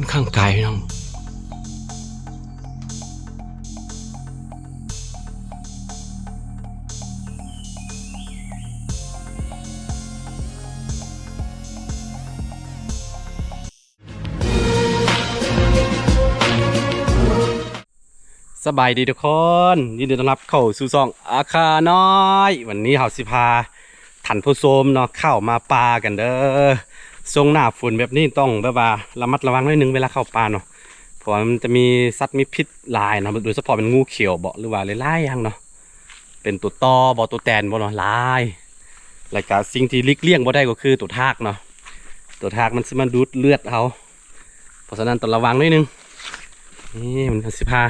ค่อนข้างไกลพี่น้องสบายดีทุกคนยินดีต้อนรับเข้าสู่ซองอาคาน้อย วันนี้เฮาสิพาท่านผู้ชมเนาะเข้ามาปลากันเด้อ ทรงหน้าฝนแบบนี้ต้องแบบว่าระมัดระวังหน่อยนึงเวลาเข้าป่าเนาะเพราะมันจะมีสัตว์มีพิษหลายนะโดยเฉพาะเป็นงูเขียวเบ่หรือว่าหลายๆอย่างเนาะเป็นตัวตอบ่ตัวแตนบ่เนาะหลายแล้วก็สิ่งที่ลีกเลี่ยงบ่ได้ก็คือตัวทากเนาะตัวทากมันสิมาดูดเลือดเอาเพราะฉะนั้นต้องระวังหน่อยนึงนี่มันสิพา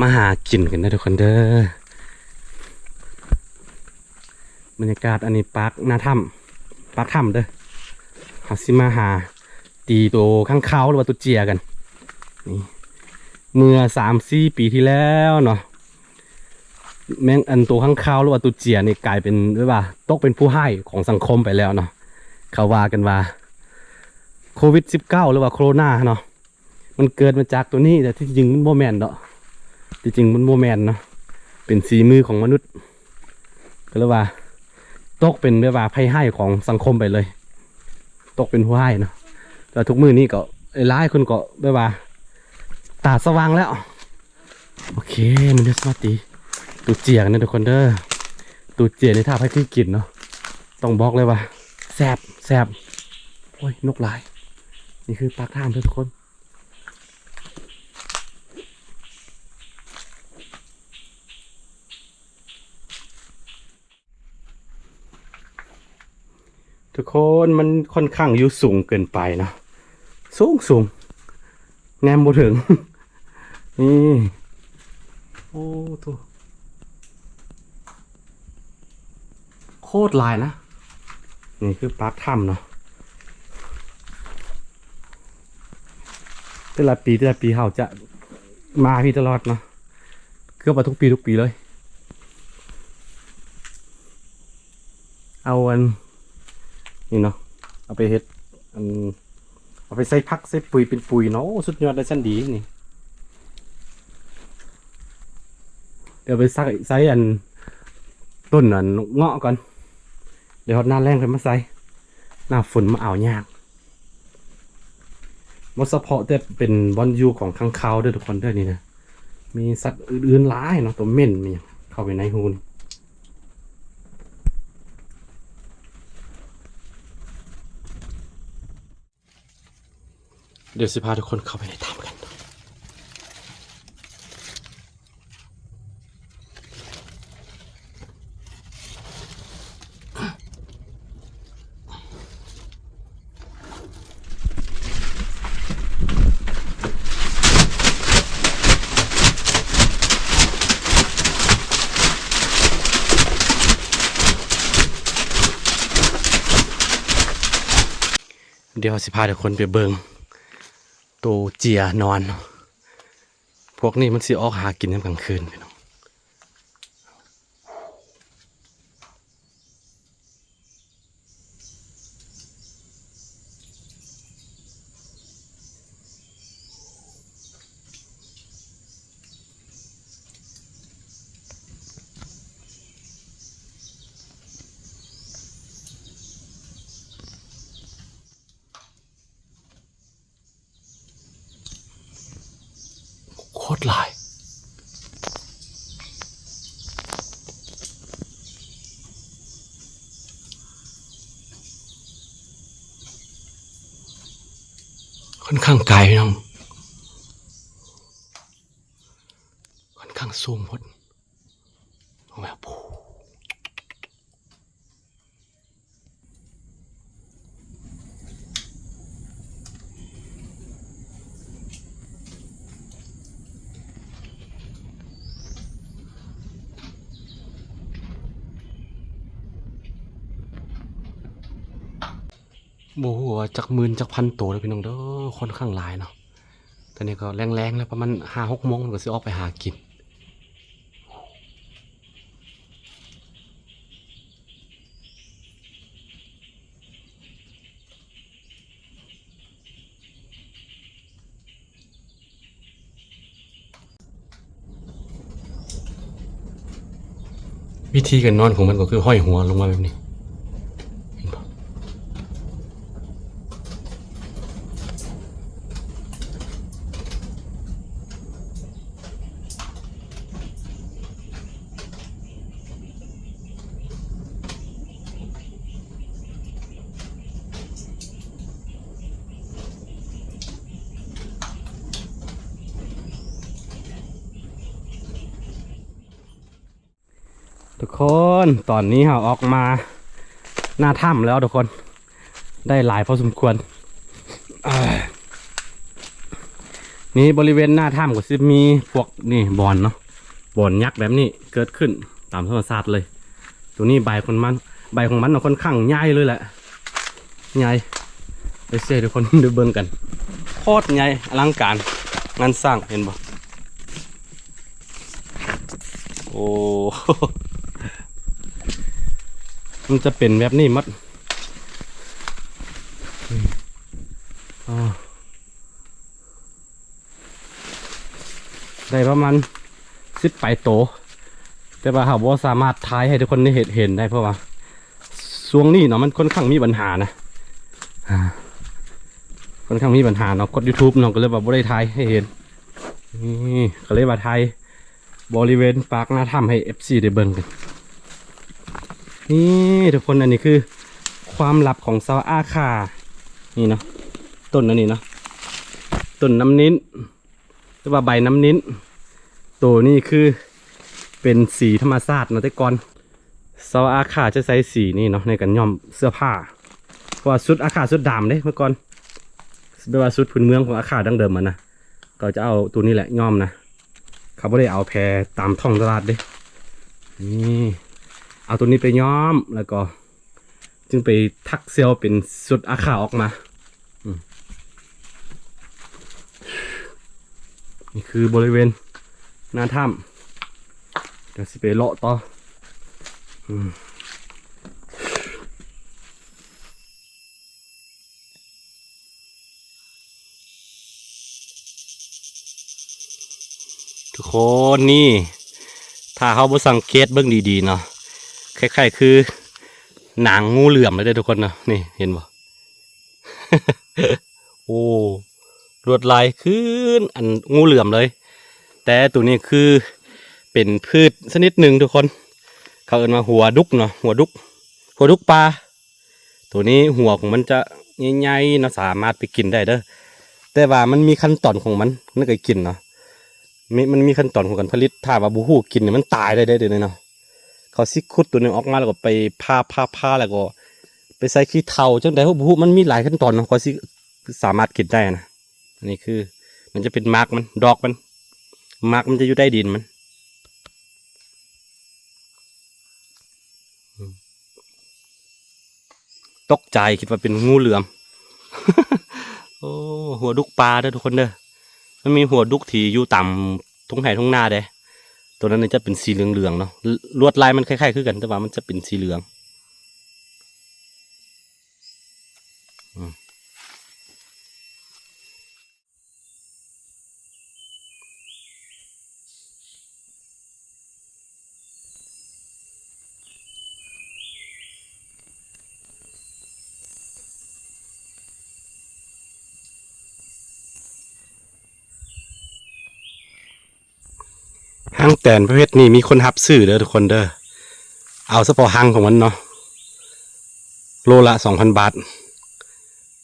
มาหากินกันนะทุกคนเด้อบรรยากาศอันนี้ปาร์คหน้าถ้ำปาร์คถ้ำเด้อ สิมาหา ตีตัวข้างเขาหรือว่าตัวเจียกันนี่เมื่อสามสี่ปีที่แล้วเนาะแม่งอันตัวข้างเขาหรือว่าตัวเจียนี่กลายเป็นเรียกว่าตกเป็นผู้ให้ของสังคมไปแล้วเนาะเขาว่ากันว่าโควิด -19 หรือว่าโคโรนาเนาะมันเกิดมาจากตัวนี้แต่ที่จริงมันโมแมนเนาะที่จริงมันโมแมนเนาะเป็นสีมือของมนุษย์ ก็เลยว่าตกเป็นแบบว่าภัยให้ของสังคมไปเลย ตกเป็นผู้ให้เนาะแต่ทุกมือนี่ก็ไอ้ร้ายคนก็แบบว่าตาสว่างแล้ว โอเคมันจะสวัสดีตูเจียกนะทุกคนเด้อตูเจียในท่าพายขี้กินเนาะต้องบอกเลยว่าแสบแสบโอ้ยนกหลาย นี่คือปากท่ามทุกคน ทุกคนมันค่อนข้างอยู่สูงเกินไปเนาะสูงสูงแนมบ่ถึง นี่โอ้ตัวโคตรลายนะ นี่คือปาร์คถ้ำเนาะแต่ละปีแต่ละปีเขาจะมาพี่ตลอดเนาะเกือบว่าทุกปีทุกปีเลย เอาอัน นี่เนาะเอาไปเฮ็ดอันเอาไปใส่พักใส่ปุ๋ยเป็นปุ๋ยเนาะโอ้สุดยอดเลยชั้นดีนี่เดี๋ยวไปใส่ใส่อันต้นอันเงาะก่อนเดี๋ยวหน้าแรงค่อยมาใส่หน้าฝนมาเอายากมดเฉพาะแต่เป็นบอนยูของข้างคาวเด้วยทุกคนเด้วยนี่นะมีสัตว์อื่นๆหลายเนาะตัวเม่นมีเข้าไปในหูน เดี๋ยวสิพาทุกคนเข้าไปในถ้ำกัน เดี๋ยวสิพาทุกคนไปเบิง ตัวเจียนอน พวกนี้มันสิออกหากินในกลางคืนพี่น้อง ลาย ค่อนข้างไกลพี่น้อง ค่อนข้างสูงพด โมหัวจากหมื่นจากพันตัวเลยพี่น้องเด้อค่อนข้างหลายเนาะตอนนี้ก็แรงๆแล้วประมาณห้าหกโมงก็สิออกไปหากินวิธีการนอนของมันก็คือห้อยหัวลงมาแบบนี้ ทุกคนตอนนี้เราออกมาหน้าถ้ำแล้วทุกคน ได้หลายพอสมควร นี่บริเวณหน้าถ้ำก็จะมีพวกนี่บอนเนาะบอนยักษ์แบบนี้เกิดขึ้นตามธรรมชาติเลย ตัวนี้ใบของมัน ใบของมันเนาะค่อนข้างใหญ่เลยแหละใหญ่ไปเซ่ทุกคนดูเบิ่งกันโคตรใหญ่อลังการงานสร้างเห็นบ่โอ้ มันจะเป็นแบบนี้มัดได้ประมาณสิบปโต แต่ว่าเขาบ่สามารถทายให้ทุกคนได้เห็นเห็นได้เพราะว่าช่วงนี้เนาะมันค่อนข้างมีปัญหานะค่อนข้างมีปัญหาเนาะกด YouTube เนาะก็เลยแบบบ่ได้ทายให้เห็นนี่ก็เลยมาทายบริเวณปากหน้าถ้ำให้ FC ได้เบิ่งกัน นี่ทุกคนอันนี้คือ ความลับของซาวอาคา นี่เนาะต้นอันนี้เนาะต้นน้ำนิ้นหรือว่าใบน้ำนิ้น ตัวนี้คือเป็นสีธรรมชาติเนาะแต่ก่อนซาวอาคาจะใช้สีนี่เนาะในการย้อมเสื้อผ้าเพราะว่าชุดอาคาชุดดำเด้เมื่อก่อนไม่ว่าชุดพื้นเมืองของอาคาดั้งเดิมมันนะก็จะเอาตัวนี้แหละย้อมนะเขาไม่ได้เอาแพรตามท้องตลาดเด้นี่ เอาตัวนี้ไปย้อมแล้วก็ จึงไปทักเซลเป็นสุดอาขาออกมาอืมนี่คือบริเวณหน้าถ้ำเดี๋ยวสิไปเลาะต่ออืมทุกคนนี่ ถ้าเขาบ่สังเกตเบิ่งดีๆเนาะ คล้ายๆ คือหนังงูเหลื่อมเลยเด้ทุกคนเนาะนี่เห็นบ่โอ้ลวดลายขึ้นอันงูเหลื่อมเลย แต่ตัวนี้คือเป็นพืชชนิดหนึ่งทุกคน เขาเอิ้นว่าหัวดุกเนาะหัวดุก หัวดุกปลาตัวนี้หัวของมันจะใหญ่ๆเนาะสามารถไปกินได้เด้อแต่ว่ามันมีขั้นตอนของมันนั่นก็กินเนาะมันมีขั้นตอนของการผลิตถ้าว่าบูฮู้กินเนี่ยมันตายได้เด้เดี๋ยเนาะ เขาซิคุดตัวหนึ่งออกมาแล้วก็ไปพาพาพาแล้วก็ ไปใส่ขี้เทาจังได๋ฮู้มันมีหลายขั้นตอนเนาะเขาสิสามารถกินได้นะอันนี้คือ มันจะเป็นมาร์กมันดอกมันมาร์กมันจะอยู่ใต้ดินมันตกใจคิดว่าเป็นงูเหลือม โอ้หัวดุกปลาเด้อทุกคนเด้อมันมีหัวดุกที่อยู่ต่ำทุ่งไห่ทุ่งนาเด้ ตัวนั้นน่ะจะเป็นสีเหลืองๆเนาะลลวดลายมันคล้ายๆคือกันแต่ว่ามันจะเป็นสีเหลือง ห้างแตนประเภทนี้มีคนหับซื้อเด้อทุกคนเด้อ เอาเฉพาะหังของมันเนาะ โลละสองพันบาท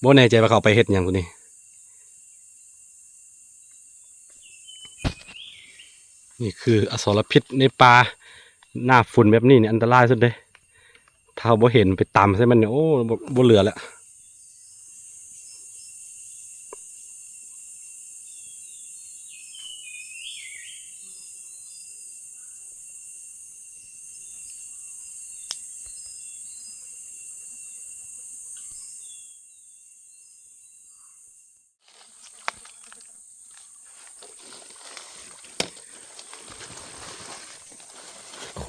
โบแน่ใจว่าเขาไปเฮ็ดหยังตัวนี้ นี่คืออสรพิษในป่าหน้าฝุ่นแบบนี้เนี่ยอันตรายสุดเลยถ้าเราบ่เห็นไปตำใส่มันเนี่ยโอ้บ่บ่เหลือแล้ว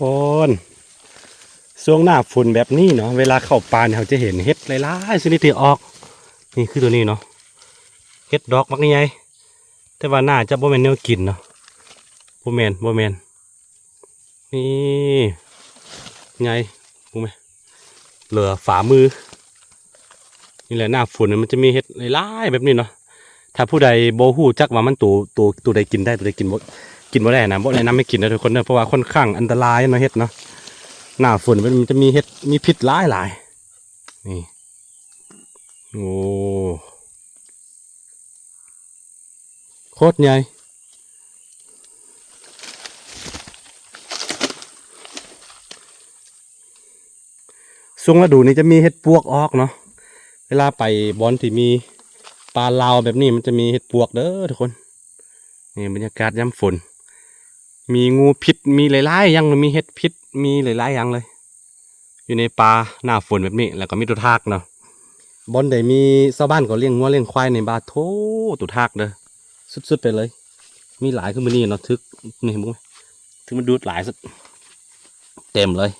คนช่วงหน้าฝุ่นแบบนี้เนาะเวลาเข้าป่าเนี่ยเราจะเห็นเห็ดหลายๆชนิดที่ออก นี่คือตัวนี้เนาะเห็ดดอกมักใหญ่แต่ว่าหน่าจะบ่แม่นแนวกินเนาะบ่แมนบ่แมนนี่ไงรู้ไหมเหลือฝ่ามือ นี่แหละหน้าฝนเนี่ยมันจะมีเห็ดหลายๆแบบนี้เนาะถ้าผู้ใดโบหูจักว่ามันตัวตัวตัวใดกินได้ตัวใดกินบ่ กินบ่ได้นะบ่แนะนำให้กินนะทุกคนเนอะเพราะว่าค่อนข้างอันตรายเนาะเห็ดเนาะหน้าฝนมันจะมีเห็ดมีพิษหลายหลายนี่โอ้โคตรใหญ่ช่วงฤดูนี้จะมีเห็ดปวกออกเนาะเวลาไปบอนที่มีปลาลาวแบบนี้มันจะมีเห็ดปวกเด้อทุกคนนี่บรรยากาศย่ำฝน มีงูพิษมีหลายๆอย่างมีเห็ดพิษมีหลายๆอย่างเลย อยู่ในป่าหน้าฝนแบบนี้ แล้วก็มีตุทากเนาะบอนใดมีชาวบ้านก็เลี้ยงงัวเลี้ยงควายในบ้านโถตุทากเด้อสุดๆไปเลย มีหลายขึ้นมานี่เนาะทึกนี่เห็นมั้ยถึงมันดูดหลายสุดเต็มเลย